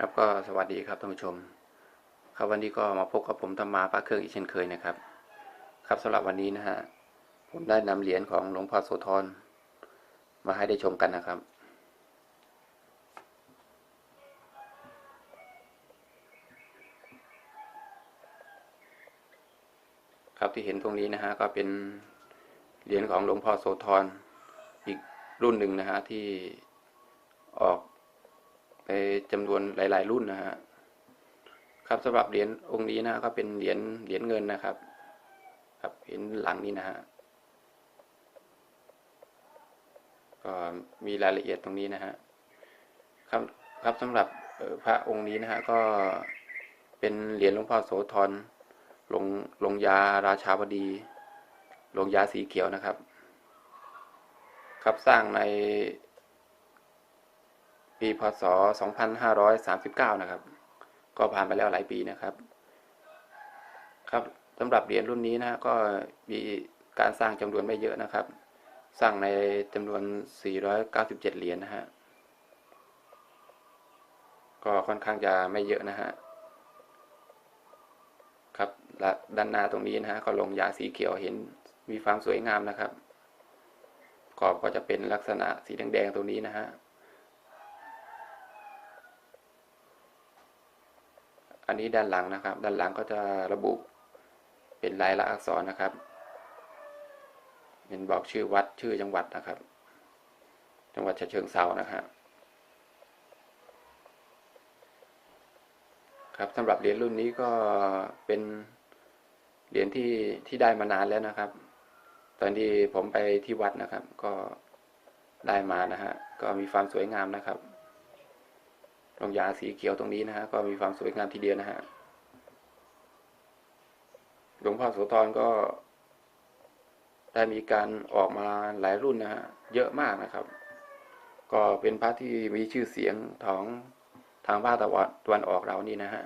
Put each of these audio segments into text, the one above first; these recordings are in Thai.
ครับก็สวัสดีครับท่านผู้ชม ครับวันนี้ก็มาพบกับผมธรรมาพระเครื่องอีกเช่นเคยนะครับ ครับสำหรับวันนี้นะฮะผมได้นำเหรียญของหลวงพ่อโสธรมาให้ได้ชมกันนะครับครับที่เห็นตรงนี้นะฮะก็เป็นเหรียญของหลวงพ่อโสธรอีกรุ่นหนึ่งนะฮะที่ออก ไปจำนวนหลาย ๆ รุ่นนะฮะครับสำหรับเหรียญองค์นี้นะก็เป็นเหรียญเหรียญเงินนะครับ ครับเห็นหลังนี้นะฮะก็มีรายละเอียดตรงนี้นะฮะครับครับสำหรับพระองค์นี้นะฮะก็เป็นเหรียญหลวงพ่อโสธรลงลงยาราชาวดี ลงยาสีเขียวนะครับ ครับสร้างใน ปีพศ 2539 นะครับ ก็ผ่านไปแล้วหลายปีนะครับ ครับสำหรับเหรียญรุ่นนี้นะก็มีการสร้างจำนวนไม่เยอะนะครับ สร้างในจำนวน 497 เหรียญนะฮะ ก็ค่อนข้างจะไม่เยอะนะฮะ ครับและด้านหน้าตรงนี้นะฮะก็ลงยาสีเขียวเห็นมีความสวยงามนะครับ ขอบก็จะเป็นลักษณะสีแดงๆตรงนี้นะฮะ อันนี้ด้านหลังนะครับ ด้านหลังก็จะระบุเป็นลายลักษณ์อักษรนะครับ เป็นบอกชื่อวัดชื่อจังหวัดนะครับ จังหวัดฉะเชิงเซานะครับครับสำหรับเหรียญรุ่นนี้ก็เป็นเหรียญที่ที่ได้มานานแล้วนะครับ ตอนที่ผมไปที่วัดนะครับ ก็ได้มานะฮะก็มีความสวยงามนะครับ ลงยาสีเขียวตรงนี้นะฮะก็มีความสวยงามทีเดียวนะฮะหลวงพ่อโสธรก็ได้มีการออกมาหลายรุ่นนะฮะเยอะมากนะครับ ก็เป็นพระที่มีชื่อเสียงของทางภาคตะวันตะวันออกเรานี่นะฮะ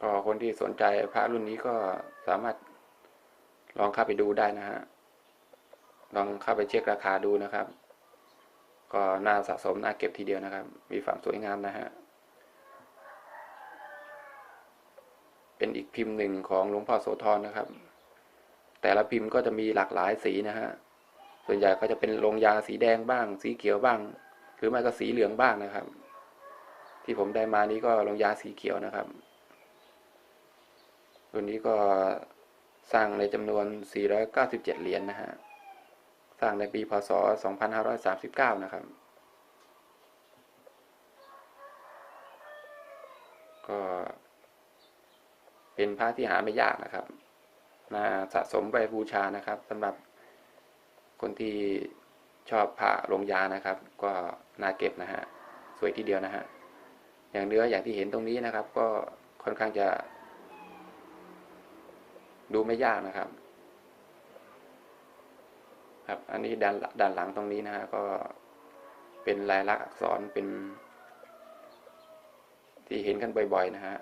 ก็คนที่สนใจพระรุ่นนี้ก็สามารถลองเข้าไปดูได้นะฮะ ลองเข้าไปเช็คราคาดูนะครับ ก็น่าสะสมน่าเก็บทีเดียวนะครับ มีความสวยงามนะฮะเป็นอีกพิมพ์หนึ่งของหลวงพ่อโสธรนะครับ แต่ละพิมพ์ก็จะมีหลากหลายสีนะฮะส่วนใหญ่ก็จะเป็นลงยาสีแดงบ้าง สีเขียวบ้าง หรือไม่ก็สีเหลืองบ้างนะครับ ที่ผมได้มานี้ก็ลงยาสีเขียวนะครับตัวนี้ก็สร้างในจำนวน 497 เหรียญนนะฮะ สร้างในปีพศ 2539 นะครับ ก็ เป็นพระที่หาไม่ยากนะครับน่าสะสมไปบูชานะครับสำหรับคนที่ชอบพระลงยานะครับ ก็น่าเก็บนะฮะสวยทีเดียวนะฮะอย่างเนื้ออย่างที่เห็นตรงนี้นะครับ ก็ค่อนข้างจะ ดูไม่ยากนะครับ ครับ อันนี้ด้านด้านหลังตรงนี้นะฮะก็เป็นลายลักษณ์อักษรเป็น ที่เห็นกันบ่อยๆนะฮะ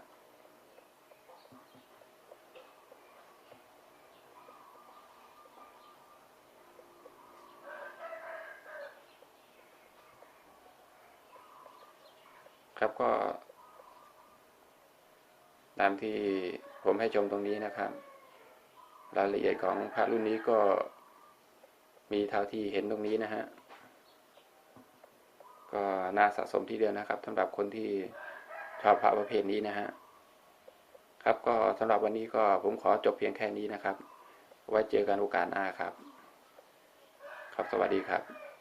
ครับก็ ตามที่ผมให้ชมตรงนี้นะครับ รายละเอียดของพระรุ่นนี้ก็ มีเท่าที่เห็นตรงนี้นะฮะ ก็น่าสะสมทีเดียวนะครับสำหรับคนที่ชอบพระประเภทนี้นะฮะ ครับก็สำหรับวันนี้ก็ผมขอจบเพียงแค่นี้นะครับ ไว้เจอกันโอกาสหน้าครับ ครับสวัสดีครับ